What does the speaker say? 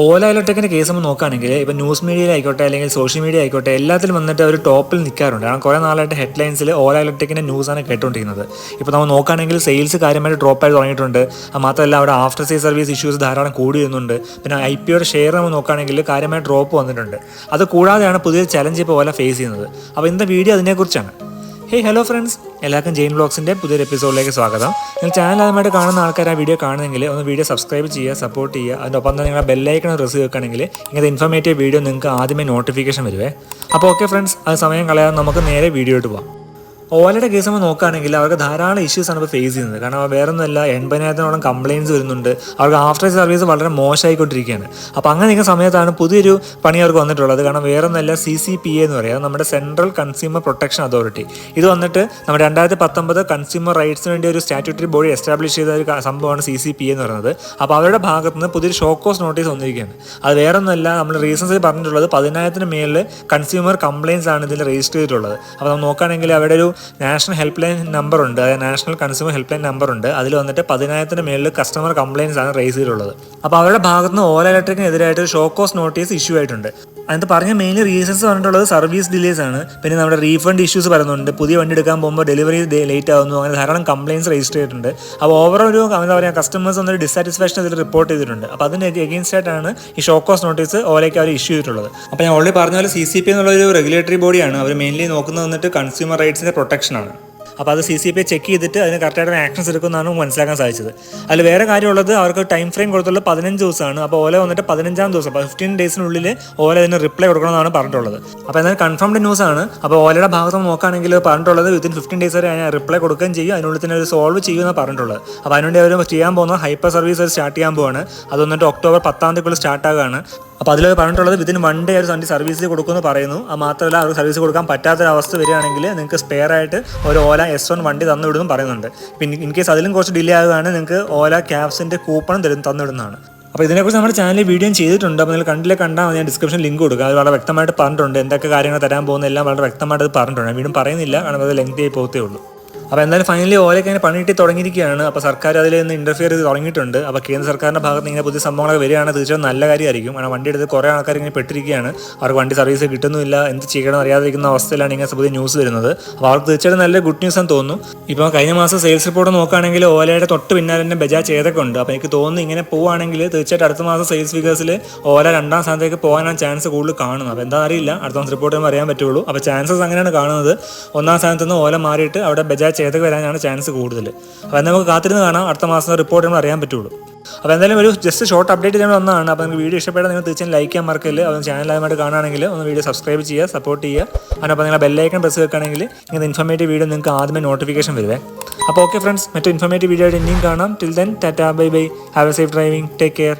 ഓല ഇലക്ട്രിക്കിന്റെ case നമ്മൾ നോക്കുകയാണെങ്കിൽ ഇപ്പൊ ന്യൂസ് മീഡിയയിലായിക്കോട്ടെ അല്ലെങ്കിൽ സോഷ്യൽ മീഡിയ ആയിക്കോട്ടെ എല്ലാത്തിലും വന്നിട്ട് അവർ ടോപ്പിൽ നിൽക്കാറുണ്ട്. കാരണം കുറേ നാളായിട്ട് ഹെഡ്ലൈൻസിൽ ഓല ഇലക്ട്രിക്കിന്റെ ന്യൂസാണ് കേട്ടുകൊണ്ടിരിക്കുന്നത് ഇപ്പോൾ നമ്മൾ നോക്കുകയാണെങ്കിൽ സെയിൽസ് കാര്യമായിട്ട് ഡ്രോപ്പ് ആയി തുടങ്ങിയിട്ടുണ്ട്. മാത്രമല്ല അവിടെ ആഫ്റ്റർ സെയിൽ സർവീസ് ഇഷ്യൂസ് ധാരാളം കൂടി വരുന്നുണ്ട് പിന്നെ ഐ പി ഒയുടെ ഷെയർ നമ്മൾ നോക്കുകയാണെങ്കിൽ കാര്യമായ ഡ്രോപ്പ് വന്നിട്ടുണ്ട്. അത് കൂടാതെയാണ് പുതിയ ചലഞ്ച് ഇപ്പോൾ ഓല ഫേസ് ചെയ്യുന്നത്. അപ്പോൾ ഇന്നത്തെ വീഡിയോ അതിനെക്കുറിച്ചാണ്. ഹേയ് ഹലോ ഫ്രണ്ട്സ് എല്ലാവർക്കും ജെയിൻ ബ്ലോഗ്സിന്റെ പുതിയൊരു എപ്പിസോഡിലേക്ക് സ്വാഗതം. നിങ്ങൾ ചാനൽ ആദ്യമായിട്ട് കാണുന്ന ആൾക്കാർ ആ വീഡിയോ കാണുന്നെങ്കിൽ ഒന്ന് വീഡിയോ സബ്സ്ക്രൈബ് ചെയ്യുക സപ്പോർട്ട് ചെയ്യുക. അതിനൊപ്പം തന്നെ നിങ്ങളുടെ ബെല്ലൈക്കൺ റിസീവ് വെക്കുകയാണെങ്കിൽ ഇങ്ങനത്തെ ഇൻഫോർമേറ്റീവ് വീഡിയോ നിങ്ങൾക്ക് ആദ്യമേ നോട്ടിഫിക്കേഷൻ വരുവേ. അപ്പോൾ ഓക്കെ ഫ്രണ്ട്സ് അത് സമയം കളയാതെ നമുക്ക് നേരെ വീഡിയോ ഇട്ട് പോകാം ഓലയുടെ കേസ് നമ്മൾ നോക്കുകയാണെങ്കിൽ അവർക്ക് ധാരാളം ഇഷ്യൂസ് ആണ് ഇപ്പോൾ ഫേസ് ചെയ്യുന്നത്. കാരണം വേറൊന്നുമല്ല എൺപതിനായിരത്തിനോളം കംപ്ലയിൻസ് വരുന്നുണ്ട്. അവർക്ക് ആഫ്റ്റർ സർവീസ് വളരെ മോശമായിക്കൊണ്ടിരിക്കുകയാണ് അപ്പോൾ അങ്ങനെ നിൽക്കുന്ന സമയത്താണ് പുതിയൊരു പണി അവർക്ക് വന്നിട്ടുള്ളത്. കാരണം വേറൊന്നുമല്ല സി സി പി എന്ന് പറയുക നമ്മുടെ സെൻട്രൽ കൺസ്യൂമർ പ്രൊട്ടക്ഷൻ അതോറിറ്റി ഇത് വന്നിട്ട് നമ്മുടെ രണ്ടായിരത്തി പത്തൊമ്പത് കൺസ്യൂമർ റൈറ്റ്സിന് വേണ്ടി ഒരു സ്റ്റാറ്റ്യൂട്ടറി ബോഡി എസ്റ്റാബ്ലിഷ് ചെയ്ത ഒരു സംഭവമാണ് സി സി പി എന്ന് പറയുന്നത്. അപ്പോൾ അവരുടെ ഭാഗത്ത് നിന്ന് പുതിയൊരു ഷോക്കോസ് നോട്ടീസ് വന്നിരിക്കുകയാണ്. അത് വേറൊന്നുമല്ല നമ്മൾ റീസൺസിൽ പറഞ്ഞിട്ടുള്ളത് പതിനായിരത്തിന് മേളിൽ കൺസ്യൂമർ കംപ്ലയിൻസ് ആണ് ഇതിൽ രജിസ്റ്റർ ചെയ്തിട്ടുള്ളത്. അപ്പോൾ നമ്മൾ നോക്കുകയാണെങ്കിൽ അവിടെ ഒരു നാഷണൽ ഹെൽപ്പ് ലൈൻ നമ്പർ ഉണ്ട് അതായത് national consumer help line number ഉണ്ട് അതിൽ വന്നിട്ട് പതിനായിരത്തിന് മേളിൽ കസ്റ്റമർ കംപ്ലയിൻസ് ആണ് റേസ് ചെയ്തിട്ടുള്ളത്. അപ്പോൾ അവരുടെ ഭാഗത്ത് നിന്ന് ഓല ഇലക്ട്രിക്കിനെതിരായിട്ട് കോസ് നോട്ടീസ് ഇഷ്യൂ ആയിട്ടുണ്ട്. അതിനകത്ത് പറഞ്ഞ മെയിൻലി റീസൺസ് പറഞ്ഞിട്ടുള്ളത് സർവീസ് ഡിലേസ് ആണ്. പിന്നെ നമ്മുടെ റീഫണ്ട് ഇഷ്യൂസ് പറയുന്നുണ്ട് പുതിയ വണ്ടി എടുക്കാൻ പോകുമ്പോൾ ഡെലിവറി ലേറ്റ് ആവുന്നു. അങ്ങനെ ധാരാളം കംപ്ലയിൻസ് രജിസ്റ്റർ ചെയ്തിട്ടുണ്ട്. അപ്പോൾ ഓവറോൾ ഒരു എന്താ പറയുക കസ്റ്റമേഴ്സ് ഒന്നൊരു ഡിസാറ്റിസ്ഫാക്ഷൻ ഇതിൽ റിപ്പോർട്ട് ചെയ്തിട്ടുണ്ട്. അപ്പോൾ അതിന് എഗെയിൻസ്റ്റ് ആയിട്ടാണ് ഈ ഷോ കോസ് നോട്ടീസ് ഓലയ്ക്ക് അവർ ഇഷ്യൂ ചെയ്തിട്ടുള്ളത്. അപ്പോൾ ഞാൻ ഓൾറെഡി പറഞ്ഞ പോലെ സി സി പി എന്നുള്ള ഒരു റെഗുലേറ്ററി ബോഡിയാണ് അവർ മെയിൻലി നോക്കുന്നത് വന്നിട്ട് കൺസ്യൂമർ റൈറ്റ്സിന്റെ പ്രൊട്ടക്ഷനാണ് അപ്പോൾ അത് സി സി പി ചെക്ക് ചെയ്തിട്ട് അതിന് കറക്റ്റായിട്ട് ആക്ഷൻസ് എടുക്കുന്നതാണ് മനസ്സിലാക്കാൻ സാധിച്ചത്. അതിൽ വേറെ കാര്യമുള്ളത് അവർക്ക് ടൈം ഫ്രെയിം കൊടുത്തുള്ളത് പതിനഞ്ച് ദിവസമാണ്. അപ്പോൾ ഓല വന്നിട്ട് പതിനഞ്ചാം ദിവസം അപ്പോൾ ഫിഫ്റ്റീൻ ഡേയ്സിനുള്ളിൽ ഓല അതിന് റിപ്ലൈ കൊടുക്കണമെന്നാണ് പറഞ്ഞിട്ടുള്ളത്. അപ്പോൾ എന്നാൽ കൺഫേംഡ് ന്യൂസ് ആണ്. അപ്പോൾ ഓലയുടെ ഭാഗത്ത് നോക്കുകയാണെങ്കിൽ പറഞ്ഞിട്ടുള്ളത് വിത്തിൻ ഫിഫ്റ്റീൻ ഡേയ്സ് വരെ റിപ്ലൈ കൊടുക്കുകയും ചെയ്യും. അതിനുള്ളിൽ തന്നെ ഒരു സോൾവ് ചെയ്യുമെന്ന് പറഞ്ഞിട്ടുള്ളത്. അപ്പോൾ അതിനുവേണ്ടി അവർ ചെയ്യാൻ പോകുന്ന ഹൈപ്പർ സർവീസ് സ്റ്റാർട്ട് ചെയ്യാൻ പോവാണ്. അത് വന്നിട്ട് ഒക്ടോബർ പത്താം തീയതിക്കുള്ളിൽ സ്റ്റാർട്ട് ആകുകയാണ് അപ്പോൾ അതിൽ പറഞ്ഞിട്ടുള്ളത് വിതിൻ വൺ ഡേ ഒരു വണ്ടി സർവീസ് കൊടുക്കുമെന്ന് പറയുന്നു. അത് മാത്രമല്ല അവർക്ക് സർവീസ് കൊടുക്കാൻ പറ്റാത്തൊരവസ്ഥ വരികയാണെങ്കിൽ നിങ്ങൾക്ക് സ്പെയർ ആയിട്ട് ഒരു ഓല എസ് വൺ വണ്ടി തന്നു വിടുമെന്ന് പറയുന്നുണ്ട്. പിന്നെ ഇൻ കേസ് അതിലും കുറച്ച് ഡിലേ ആകുകയാണെങ്കിൽ നിങ്ങൾക്ക് ഓല ക്യാബ്സിന്റെ കൂപ്പൺ തരും തന്നിടുന്നതാണ് അപ്പോൾ ഇതിനെക്കുറിച്ച് നമ്മുടെ ചാനലിൽ വീഡിയോ ചെയ്തിട്ടുണ്ട്. അപ്പോൾ നിങ്ങൾ കണ്ടില്ല കണ്ടാൽ ഞാൻ ഡിസ്ക്രിപ്ഷൻ ലിങ്ക് കൊടുക്കുക അത് വളരെ വ്യക്തമായിട്ട് പറഞ്ഞിട്ടുണ്ട്. എന്തൊക്കെ കാര്യങ്ങൾ തരാൻ പോകുന്ന എല്ലാം വളരെ വ്യക്തമായിട്ട് പറഞ്ഞിട്ടുണ്ട്. വീണ്ടും പറയുന്നില്ല കാരണം അത് ലെങ്ത് ആയി പോകത്തേ ഉള്ളൂ. അപ്പോൾ എന്തായാലും ഫൈനലി ഓലയ്ക്ക് അങ്ങനെ പണി കിട്ടി തുടങ്ങിയിരിക്കുകയാണ്. അപ്പോൾ സർക്കാർ അതിൽ നിന്ന് ഇന്റർഫിയർ ചെയ്ത് തുടങ്ങിയിട്ടുണ്ട്. അപ്പോൾ കേന്ദ്ര സർക്കാരിന്റെ ഭാഗത്ത് ഇങ്ങനെ പുതിയ സംഭവങ്ങളൊക്കെ വരികയാണ്. തീർച്ചയായും നല്ല കാര്യമായിരിക്കും. കാരണം വണ്ടി എടുത്ത് കുറേ ആൾക്കാർ ഇങ്ങനെ പെട്ടിരിക്കുകയാണ്. അവർക്ക് വണ്ടി സർവീസ് കിട്ടുന്നില്ല എന്ത് ചെയ്യണം അറിയാതിരിക്കുന്ന അവസ്ഥയിലാണ് ഇങ്ങനെ പുതിയ ന്യൂസ് വരുന്നത്. അപ്പോൾ അവർക്ക് തീർച്ചയായിട്ടും നല്ല ഗുഡ് ന്യൂസ് എന്ന് തോന്നുന്നു. ഇപ്പോൾ കഴിഞ്ഞ മാസം സെയിൽസ് റിപ്പോർട്ട് നോക്കുകയാണെങ്കിൽ ഓലയുടെ തൊട്ട് പിന്നാലെ തന്നെ ബജാജ് ഏതൊക്കെ ഉണ്ട്? അപ്പോൾ എനിക്ക് തോന്നുന്നു ഇങ്ങനെ പോവുകയാണെങ്കിൽ തീർച്ചയായിട്ടും അടുത്ത മാസം സെയിൽസ് ഫിഗേഴ്സിൽ ഓല രണ്ടാം സ്ഥാനത്തേക്ക് പോകാനാണ് ചാൻസ് കൂടുതൽ കാണുന്നത്. അപ്പോൾ എന്താ അറിയില്ല. അടുത്ത മാസം റിപ്പോർട്ട് അറിയാൻ പറ്റുള്ളൂ. അപ്പോൾ ചാൻസസ് അങ്ങനെയാണ് കാണുന്നത്. ഒന്നാം സ്ഥാനത്ത് നിന്ന് ഓല മാറിയിട്ട് അവിടെ ബജാജ് ഏതൊക്കെ വരാനാണ് ചാൻസ് കൂടുതൽ. അപ്പോൾ നമുക്ക് കാത്തിരുന്ന് കാണാം. അടുത്ത മാസം റിപ്പോർട്ട് നമ്മൾ അറിയാൻ പറ്റുള്ളൂ. അപ്പോൾ എന്തായാലും ഒരു ജസ്റ്റ് ഷോർട്ട് അപ്ഡേറ്റ് ചെയ്യാൻ വന്നതാണ്. അപ്പോൾ നിങ്ങൾക്ക് വീഡിയോ ഇഷ്ടപ്പെട്ടാൽ നിങ്ങൾ തീർച്ചയായും ലൈക്ക് ചെയ്യാൻ മറക്കില്ല അത് ചാനൽ ആദ്യമായിട്ട് കാണുകയാണെങ്കിൽ ഒന്ന് വീഡിയോ സബ്സ്ക്രൈബ് ചെയ്യുക സപ്പോർട്ട് ചെയ്യുക. അതിനപ്പോൾ നിങ്ങളുടെ ബെല്ലൈക്കൺ പ്രസ് വെക്കുകയാണെങ്കിൽ നിങ്ങൾ ഇൻഫോർമേറ്റീവ് വീഡിയോ നിങ്ങൾക്ക് ആദ്യമേ നോട്ടിഫിക്കേഷൻ വരുവേ. അപ്പോൾ ഓക്കെ ഫ്രണ്ട്സ് മറ്റു ഇൻഫോർമേറ്റീവ് വീഡിയോ ആയിട്ട് ഇനിയും കാണാം. Till then tata bye bye have a safe driving take care